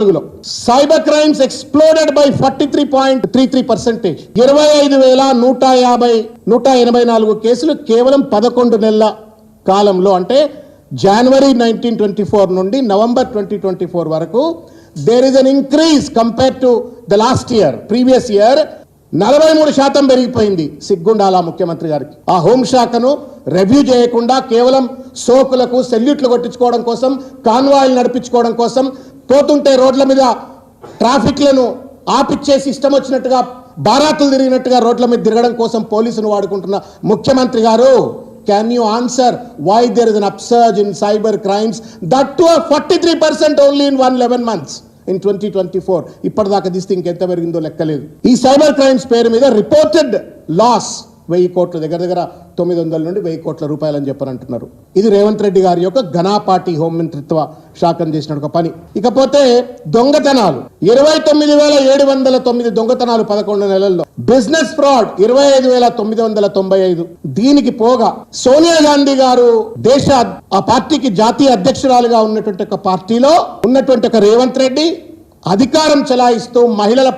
నాలుగులో cyber crimes exploded by forty three point three three percentage ఇరవై ఐదు వేల నూట యాభై నూట ఎనభై నాలుగు కేసులు కేవలం పదకొండు నెలల కాలంలో. అంటే జనవరి నైన్టీన్ ట్వంటీ ఫోర్ నుండి నవంబర్ ట్వంటీ ట్వంటీ ఫోర్ వరకు there is an increase compare to the last year previous year నలభై మూడు శాతం పెరిగిపోయింది సిగ్గుండాల ముఖ్యమంత్రి గారికి. ఆ హోంశాఖను రివ్యూ చేయకుండా కేవలం సోకులకు సెల్యూట్లు కొట్టించుకోవడం కోసం కాన్వాయిలు నడిపించుకోవడం కోసం పోతుంటే రోడ్ల మీద ట్రాఫిక్లను ఆపిచ్చేసి ఇష్టం వచ్చినట్టుగా బారాతులు తిరిగినట్టుగా రోడ్ల మీద తిరగడం కోసం పోలీసును వాడుకుంటున్న ముఖ్యమంత్రి గారు can you answer why there is an upsurge in cyber crimes that too forty three percent only in one eleven months in twenty twenty four ఇప్పటిదాకా తీస్తే ఇంకెంత పెరిగిందో లెక్కలేదు. ఈ సైబర్ క్రైమ్స్ పేరు మీద రిపోర్టెడ్ లాస్ వెయ్యి కోట్ల దగ్గర దగ్గర తొమ్మిది వందల నుండి వెయ్యి కోట్ల రూపాయలు చెప్పని అంటున్నారు ఇది రేవంత్ రెడ్డి గారి యొక్క ఘనాపాటి హోంమంత్రిత్వ శాఖను చేసిన ఒక పని. ఇకపోతే దొంగతనాలు. ఇరవై తొమ్మిది వేల ఏడు వందల తొమ్మిది దొంగతనాలు పదకొండు నెలల్లో. బిజినెస్ ఫ్రాడ్ ఇరవై ఐదు వేల తొమ్మిది వందల తొంభై ఐదు. దీనికి పోగా సోనియా గాంధీ గారు దేశ ఆ పార్టీకి జాతీయ అధ్యక్షురాలుగా ఉన్నటువంటి ఒక పార్టీలో ఉన్నటువంటి ఒక రేవంత్ రెడ్డి అధికారం చెలాయిస్తూ మహిళల